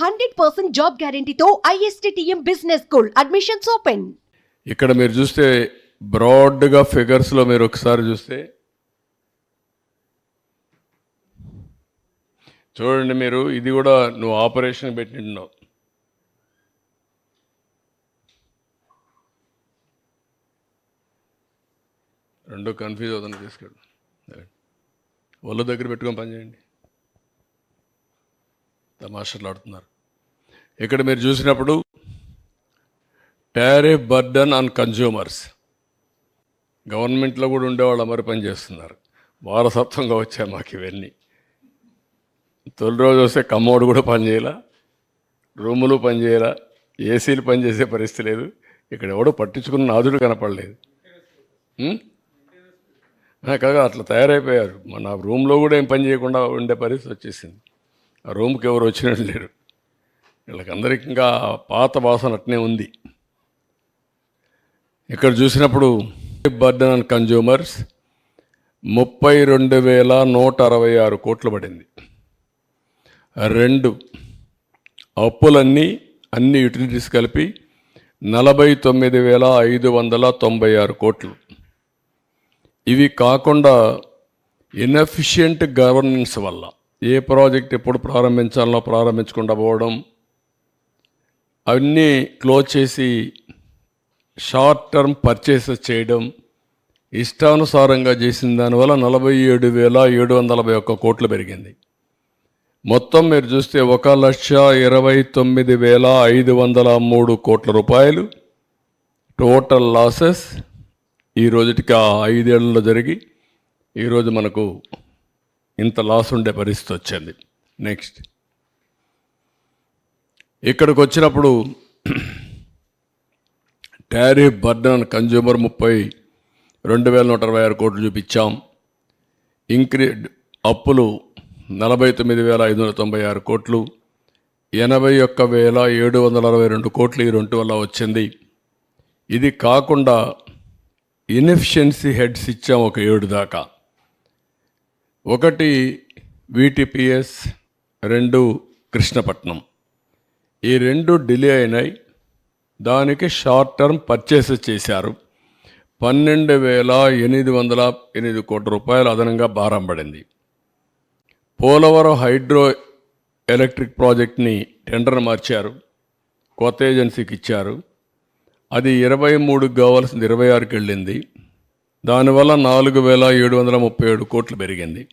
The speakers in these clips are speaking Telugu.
Hundred percent job గ్యారంటీతో ISTM business school admissions open. ఇక్కడ మీరు చూస్తే బ్రాడ్గా ఫిగర్స్లో మీరు ఒకసారి చూస్తే చూడండి మీరు ఇది కూడా నువ్వు ఆపరేషన్ పెట్టినావు రెండు కన్ఫ్యూజ్ అవుతుంది తీసుకెళ్ళు. ఒళ్ళు దగ్గర పెట్టుకొని పని చేయండి. ఆడుతున్నారు. ఇక్కడ మీరు చూసినప్పుడు టారిఫ్ బర్డన్ ఆన్ కన్జ్యూమర్స్ గవర్నమెంట్లో కూడా ఉండేవాళ్ళు మరి పని చేస్తున్నారు. వారసత్వంగా వచ్చాయి మాకు ఇవన్నీ. తొలి రోజు వస్తే కమ్మోడు కూడా పనిచేయాల రూములు పనిచేయాల ఏసీలు పనిచేసే పరిస్థితి లేదు. ఇక్కడ ఎవడో పట్టించుకున్న నాదుడు కనపడలేదు. కాగా అట్లా తయారైపోయారు. మన రూమ్లో కూడా ఏం పని చేయకుండా ఉండే పరిస్థితి వచ్చేసింది. ఆ రూమ్కి ఎవరు వచ్చినట్టు లేరు. వీళ్ళకందరికీ ఇంకా పాత వాసన అట్నే ఉంది. ఇక్కడ చూసినప్పుడు బర్డన్ అండ్ కన్జ్యూమర్స్ ముప్పై రెండు వేల నూట అరవై ఆరు కోట్లు పడింది. రెండు అప్పులన్నీ అన్ని యూటిలిటీస్ కలిపి నలభై తొమ్మిది వేల ఐదు వందల తొంభై ఆరు కోట్లు. ఇవి కాకుండా ఇన్ఎఫిషియంట్ గవర్నెన్స్ వల్ల ఏ ప్రాజెక్ట్ ఎప్పుడు ప్రారంభించాలో ప్రారంభించకుండా పోవడం అవన్నీ క్లోజ్ చేసి షార్ట్ టర్మ్ పర్చేసెస్ చేయడం ఇష్టానుసారంగా చేసిన దానివల్ల నలభై ఏడు వేల ఏడు వందల నలభై ఒక్క కోట్లు పెరిగింది. మొత్తం మీరు చూస్తే ఒక లక్ష ఇరవై తొమ్మిది వేల ఐదు వందల మూడు కోట్ల రూపాయలు టోటల్ లాసెస్ ఈ రోజుటికి ఆ ఐదేళ్ళలో జరిగి ఈరోజు మనకు ఇంత లాస్ ఉండే పరిస్థితి వచ్చింది. నెక్స్ట్. ఇక్కడికి వచ్చినప్పుడు టారిఫ్ బర్డన్ కన్జ్యూమర్ ముప్పై రెండు వేల నూట అరవై ఆరు కోట్లు చూపించాం. ఇంక్రీ అప్పులు నలభై తొమ్మిది వేల ఐదు వందల తొంభై ఆరు కోట్లు. ఎనభై ఒక్క వేల ఏడు వందల అరవై రెండు కోట్లు ఈ రెండు వల్ల వచ్చింది. ఇది కాకుండా ఇన్ఎఫిషియన్సీ హెడ్స్ ఇచ్చాం ఒక ఏడు దాకా. ఒకటి వీటిపిఎస్ రెండు కృష్ణపట్నం. ఈ రెండు డిలే అయినాయి. దానికి షార్ట్ టర్మ్ పర్చేసెస్ చేశారు. పన్నెండు వేల ఎనిమిది వందల ఎనిమిది కోట్ల రూపాయలు అదనంగా భారం పడింది. పోలవరం హైడ్రో ఎలక్ట్రిక్ ప్రాజెక్ట్ని టెండర్ మార్చారు. కొత్త ఏజెన్సీకి ఇచ్చారు. అది ఇరవై మూడుకి కావాల్సింది ఇరవై ఆరుకి వెళ్ళింది. దానివల్ల నాలుగు వేల ఏడు వందల ముప్పై ఏడు కోట్లు పెరిగింది.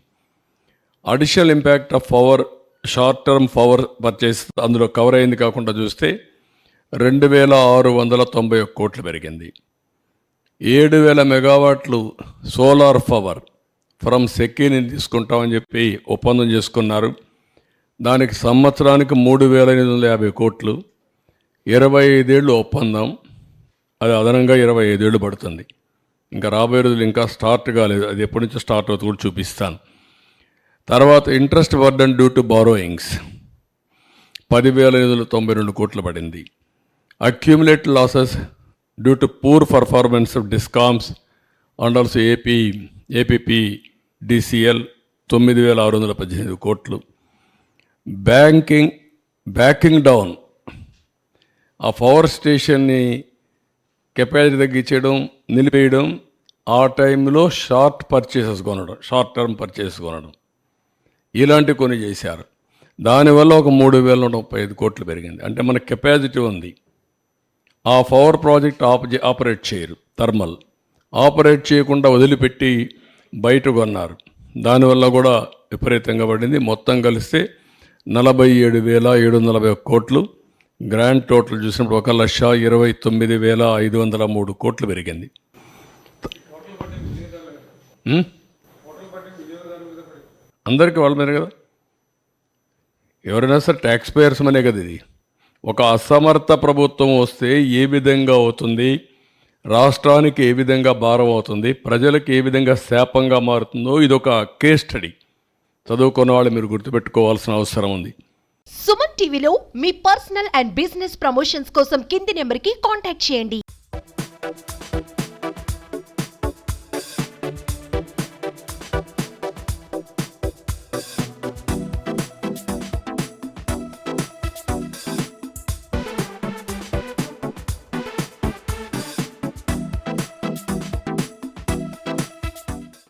Additional impact of power short term power purchase అందులో కవర్ అయింది కాకుండా చూస్తే రెండు వేల ఆరు వందల తొంభై ఒక్క కోట్లు పెరిగింది. ఏడు వేల మెగావాట్లు సోలార్ పవర్ ఫ్రమ్ సెకీని తీసుకుంటామని చెప్పి ఒప్పందం చేసుకున్నారు. దానికి సంవత్సరానికి మూడు వేల ఎనిమిది వందల యాభై కోట్లు. ఇరవై ఐదేళ్ళు ఒప్పందం. అది అదనంగా ఇరవై ఐదేళ్ళు పడుతుంది. ఇంకా రాబోయే రోజులు ఇంకా స్టార్ట్ కాలేదు. అది ఎప్పటి నుంచో స్టార్ట్ అవుతుంది కూడా చూపిస్తాను. తర్వాత interest burden due to borrowings. పదివేల ఐదు వందల తొంభై రెండు కోట్లు పడింది. Accumulate losses due to poor performance of discoms and also AP APP DCL తొమ్మిది వేల ఆరు వందల పద్దెనిమిది కోట్లు. Banking backing down. ఆ పవర్ స్టేషన్ని కెపాసిటీ తగ్గించడం నిలిపేయడం ఆ టైంలో షార్ట్ పర్చేసెస్ కొనడం షార్ట్ టర్మ్ పర్చేసెస్ కొనడం. ఇలాంటి కొన్ని చేశారు. దానివల్ల ఒక మూడు వేల నూట ముప్పై ఐదు కోట్లు పెరిగింది. అంటే మన కెపాసిటీ ఉంది. ఆ పవర్ ప్రాజెక్ట్ ఆప ఆపరేట్ చేయరు. థర్మల్. ఆపరేట్ చేయకుండా వదిలిపెట్టి బయట కొన్నారు. దానివల్ల కూడా విపరీతంగా పడింది. మొత్తం కలిస్తే నలభై ఏడు వేల ఏడు వందల నలభై కోట్లు. గ్రాండ్ టోటల్ చూసినప్పుడు ఒక లక్ష ఇరవై తొమ్మిది వేల ఐదు వందల మూడు కోట్లు పెరిగింది. అందరికీ వాళ్ళ మీద కదా? ఎవరైనా సరే ట్యాక్స్ పేయర్స్ మనే కదా ఇది. ఒక అసమర్థ ప్రభుత్వం వస్తే ఏ విధంగా అవుతుంది? రాష్ట్రానికి ఏ విధంగా భారం అవుతుంది? ప్రజలకు ఏ విధంగా శాపంగా మారుతుందో ఇది ఒక కేస్ స్టడీ చదువుకున్న వాళ్ళు మీరు గుర్తుపెట్టుకోవాల్సిన అవసరం ఉంది. సుమన్ టీవీలో మీ పర్సనల్ అండ్ బిజినెస్ ప్రమోషన్స్ కోసం కింది నెంబర్కి కాంటాక్ట్ చేయండి.